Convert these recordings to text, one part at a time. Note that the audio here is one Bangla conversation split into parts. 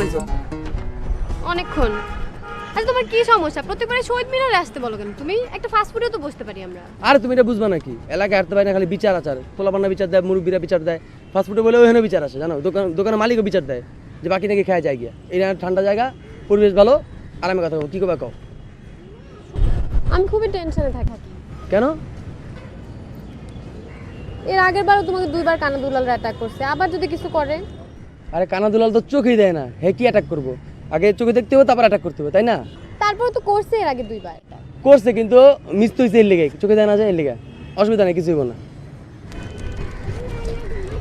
আইছো অনেকক্ষণ। আচ্ছা তোমার কি সমস্যা? প্রত্যেকবারে শহীদ মিনারে আসতে বলো কেন? তুমি একটা ফাস্ট ফুডেও তো বসতে পারি আমরা। আরে তুমি এটা বুঝবা নাকি? এলাকায় হাঁটতে পারি না খালি বিচার আচার। পোলাপান্না বিচার দেয় মুরব্বীরা বিচার দেয়। ফাস্টফুডে বলে ওখানে বিচার আসে জানো? দোকান দোকানের মালিকও বিচার দেয় যে বাকি নাকি খাওয়া যায় গিয়া। এই ঠান্ডা জায়গা পরিবেশ ভালো। আরামে কথা কি করবে কও? আমি খুবই টেনশনে থাকি। কেন? এর আগের বারও তোমাকে দুইবার কানা দুলাল অ্যাটাক করছে। আবার যদি কিছু করে? আরে কানা দুলাল তো চোখেই দেয় না। হে কি অ্যাটাক করব? আগে চোখে দেখতে হবে তারপর অ্যাটাক করতে হবে তাই না? তারপর তো করছে এর আগে দুইবার। করছে কিন্তু মিস তো হয়েছে এর লেগে। চোখে দেয় না যায় এর লেগে। অসুবিধা নেই কিছু হইব না।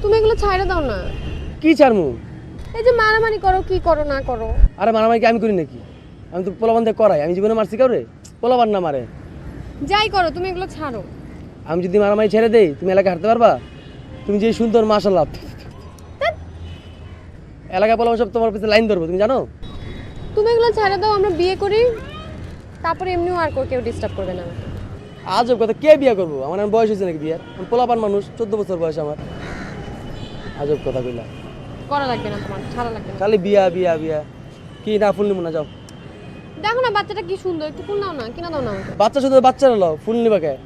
তুমি এগুলো ছাইড়া দাও না। কি ছাড়মু? এই যে মারামারি করো কি করো না করো। আরে মারামারি কি আমি করি নাকি? আমি তো পোলাবান দিয়ে করাই। আমি জীবনে মারছি কাউরে? পোলাবান না মারে। যাই করো তুমি এগুলো ছাড়ো। আমি যদি মারামারি ছেড়ে দেই তুমি এলাকায় হাঁটতে পারবা? তুমি যে সুন্দর মাশাল্লাহ এলাকায় পোলাবান সব তোমার পিছনে লাইন ধরবো তুমি জানো? তুমি এগুলো ছাড়া দাও আমরা বিয়ে করি। তারপরে এমনিও আর কেউ- ডিস্টার্ব করবে না। আজব কথা কে বিয়ে করব? আমার বয়স হয়েছে নাকি বিয়ার? আমি পোলাপান মানুষ চোদ্দ বছর বয়স আমার। আজব কথা কইলা। করা লাগবে না তোমার ছাড়া লাগবে না। খালি বিয়া বিয়া বিয়া। কি না ফুল নিবো না যাও। দেখো না বাচ্চাটা কি সুন্দর একটু ফুল নাও না কিনা দাও না বাচ্চা শুধু বাচ্চারা লও ফুল নিবা কে?